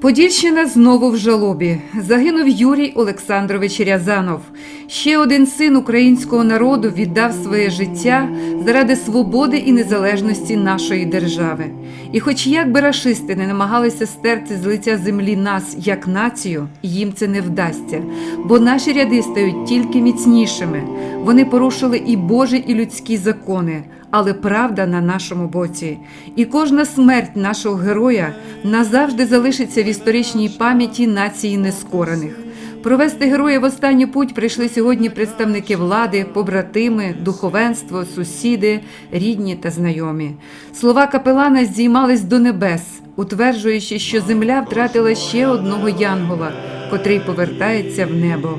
Подільщина знову в жалобі. Загинув Юрій Олександрович Рязанов. Ще один син українського народу віддав своє життя заради свободи і незалежності нашої держави. І хоч як би рашисти не намагалися стерти з лиця землі нас як націю, їм це не вдасться, бо наші ряди стають тільки міцнішими. Вони порушили і Божі, і людські закони, але правда на нашому боці. І кожна смерть нашого героя назавжди залишиться в історичній пам'яті нації нескорених. Провести героя в останню путь прийшли сьогодні представники влади, побратими, духовенство, сусіди, рідні та знайомі. Слова капелана здіймались до небес, утверджуючи, що земля втратила ще одного янгола, котрий повертається в небо.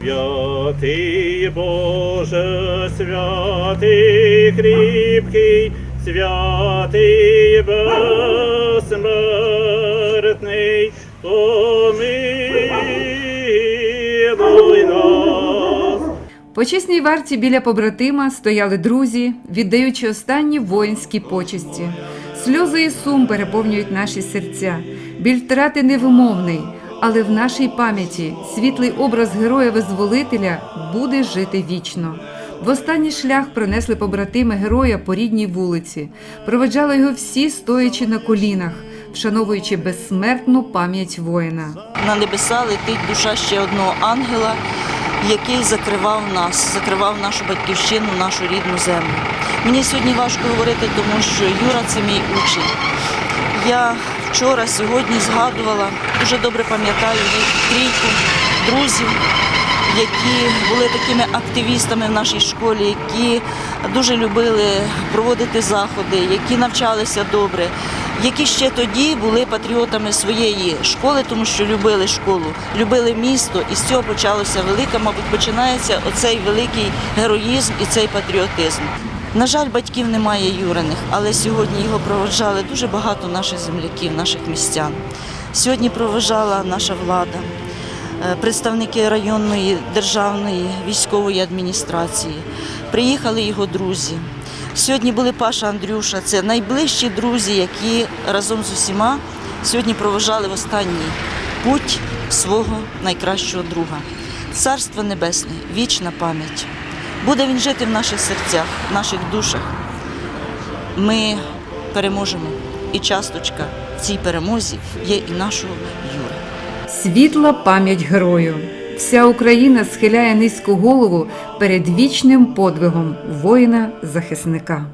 Святий Боже, святий кріпкий, святий безсмертний, помилуй нас. По чесній варті біля побратима стояли друзі, віддаючи останні воїнські почесті. Сльози і сум переповнюють наші серця. Біль втрати невимовний, але в нашій пам'яті світлий образ героя-визволителя буде жити вічно. В останній шлях пронесли побратими героя по рідній вулиці, проведжали його всі стоячи на колінах, вшановуючи безсмертну пам'ять воїна. На небеса летить душа ще одного ангела, який закривав нас, закривав нашу батьківщину, нашу рідну землю. Мені сьогодні важко говорити, тому що Юра це мій учень. Я вчора, сьогодні згадувала, дуже добре пам'ятаю трійку друзів, які були такими активістами в нашій школі, які дуже любили проводити заходи, які навчалися добре, які ще тоді були патріотами своєї школи, тому що любили школу, любили місто, і з цього почалося велике, мабуть, починається оцей великий героїзм і цей патріотизм. На жаль, батьків немає Юриних, але сьогодні його проводжали дуже багато наших земляків, наших містян. Сьогодні проводжала наша влада, представники районної державної військової адміністрації. Приїхали його друзі. Сьогодні були Паша Андрюша, це найближчі друзі, які разом з усіма сьогодні провожали в останній путь свого найкращого друга. Царство Небесне, вічна пам'ять. Буде він жити в наших серцях, в наших душах. Ми переможемо. І часточка цій перемозі є і нашого Юри. Світла пам'ять герою. Вся Україна схиляє низьку голову перед вічним подвигом воїна-захисника.